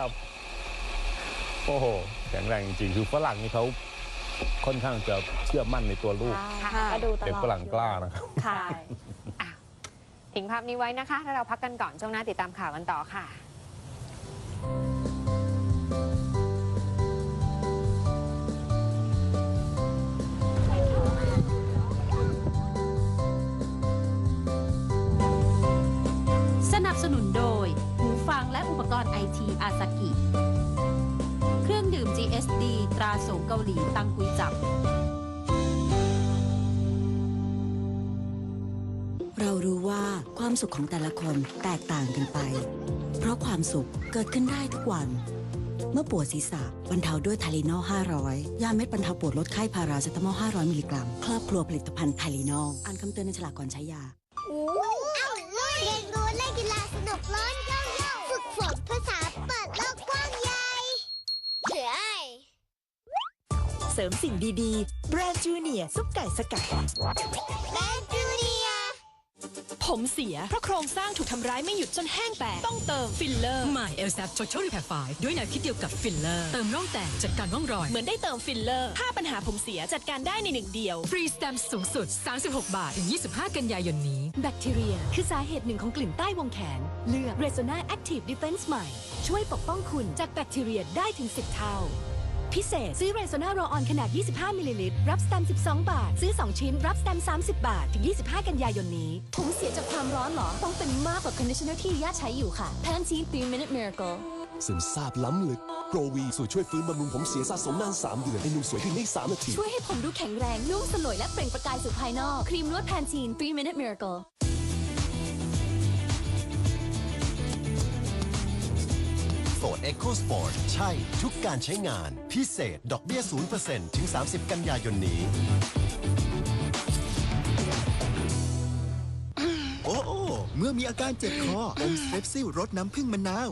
ครับโอ้โหแข็งแรงจริงๆคือฝรั่งนี่เขาค่อนข้างจะเชื่อมั่นในตัวลูก ค่ะ ก็ดูตลอดเด็กฝรั่งกล้านะครับ ค่ะอะทิ้งภาพนี้ไว้นะคะ ถ้าเราพักกันก่อน ช่วงหน้าติดตามข่าวกันต่อค่ะ สนับสนุนโดยังและอุปกรณ์ไอทีอาซากิ เครื่องดื่ม GSD ตราโสงเกาหลีตังกุยจับ เรารู้ว่าความสุขของแต่ละคนแตกต่างกันไป เพราะความสุขเกิดขึ้นได้ทุกวัน เมื่อปวดศีรษะบรรเทาด้วยทาลีนอล500 ยาเม็ดบรรเทาปวดลดไข้พาราเซตามอล500 มิลลิกรัม ครอบครัวผลิตภัณฑ์ทาลีนอล อ่านคำเตือนในฉลากก่อนใช้ยา ริมสิ่งดีๆ แบรนด์จูเนียร์ซุปไก่สกัดแม่จูเนียร์ผมเสีย เพราะโครงสร้างถูกทำร้ายไม่หยุดจนแห้งแตก ต้องเติมฟิลเลอร์ ใหม่เอลซับโ o ช a รีแพร์ไฟด้วยแนวคิดเดียวกับฟิลเลอร์ เติมร่องแตกจัดการร่องรอย เหมือนได้เติมฟิลเลอร์ถ้าปัญหาผมเสียจัดการได้ในหนึ่งเดียว ฟรีสแตมป์สูงสุด 36 บาท ถึง 25 กันยายนนี้ แบคทีเรีย คือสาเหตุหนึ่งของกลิ่นใต้วงแขน เลือก r e s o n a Active Defense ใหม่ ช่วยปกป้องคุณจากแบคทีเรียได้ถึง 10 เท่า พิเศษ ซื้อ r e s o n a r o on ขนาด 25 มิลลิลิตร รับสแตมป์12 บาท ซื้อ 2 ชิ้น รับสแตมป์30 บาท ถึง 25 กันยายนนี้ ผมเสียจากความร้อนเหรอ ต้องเป็นมากกว่า conditioner ที่ย่าใช้อยู่ค่ะ Pantene 3 Minute Miracle ซึมซาบล้ำลึกโปรวีสูตรช่วยฟื้นบำรุงผมเสียสะสมนาน 3 เดือนให้นุ่มสวยขึ้นใน3นาที ช่วยให้ผมดูแข็งแรงนุ่มสลวยและเปล่งประกายสู่ภายนอก ครีมนวด Pantene 3 Minute Miracle โฟร์ด เอ็กโคสปอร์ตใช่ทุกการใช้งาน พิเศษ ดอกเบี้ย 0%ถึง 30 กันยายนนี้ โอ้โอเมื่อมีอาการเจ็บคออมสเตปซิลรสน้ำผึ้งมะนาว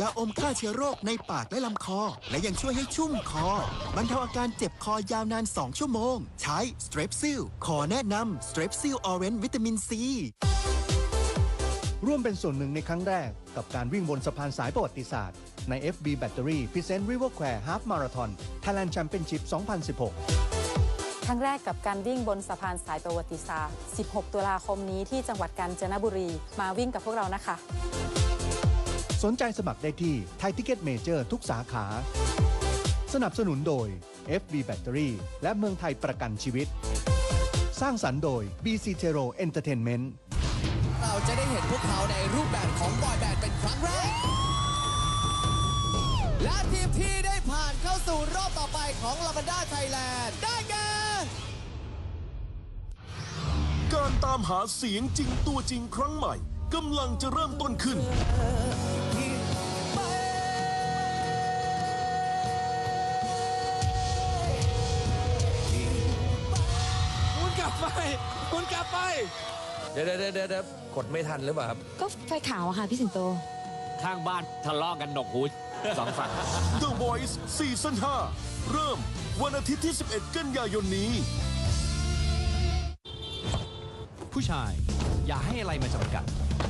ยาอมฆ่าเชื้อโรคในปากและลำคอ และยังช่วยให้ชุ่มคอบรรเทาอาการเจ็บคอยาวนาน 2 ชั่วโมง ใช้สเตรปซิลขอแนะนำสเตรปซิลออเรนวิตามินซี ร่วมเป็นส่วนหนึ่งในครั้งแรก กับการวิ่งบนสะพานสายประวัติศาสตร์ ใน FB Battery Present River Square Half Marathon Thailand Championship 2016 ครั้งแรกกับการวิ่งบนสะพานสายประวัติศาสตร์ 16 ตุลาคมนี้ที่จังหวัดกาญจนบุรี มาวิ่งกับพวกเรานะคะ สนใจสมัครได้ที่ไทยทิเก็ตเมเจอร์ทุกสาขา สนับสนุนโดย FB Battery และเมืองไทยประกันชีวิต สร้างสรรค์โดย BC t e r o Entertainment เราจะได้เห็นพวกเขาในรูปแบบของบอยแบนด์เป็นครั้งแรก และทีมที่ได้ผ่านเข้าสู่รอบต่อไปของลาบันดาไทยแลนด์ได้แก่การตามหาเสียงจริงตัวจริงครั้งใหม่กำลังจะเริ่มต้นขึ้นคุณกลับไปคุณกลับไป เดี๋ยวเดี๋ยวเดี๋ยวกดไม่ทันหรือเปล่าครับ ก็ไฟขาวอะค่ะ พี่สิงโต ข้างบ้านทะเลาะกันดกหูสองฝั่ง The Voice ซีซั่น5เริ่มวันอาทิตย์ที่ 11 กันยายนนี้ ผู้ชาย อย่าให้อะไรมาจำกัด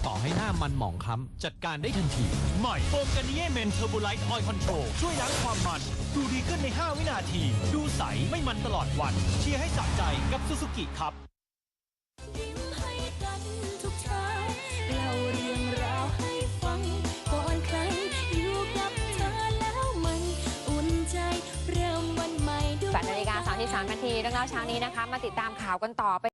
ต่อให้หน้ามันหมองคล้ำจัดการได้ทันที ใหม่โฟมกันเย่เมนเทอร์โบไลท์ออยล์คอนโทรลช่วยล้างความมัน ดูดีขึ้นใน 5 วินาที ดูใสไม่มันตลอดวัน เชียร์ให้สะใจกับซูซูกิครับ 3นาทีเรื่องเล่าเช้านี้นะคะ มาติดตามข่าวกันต่อไป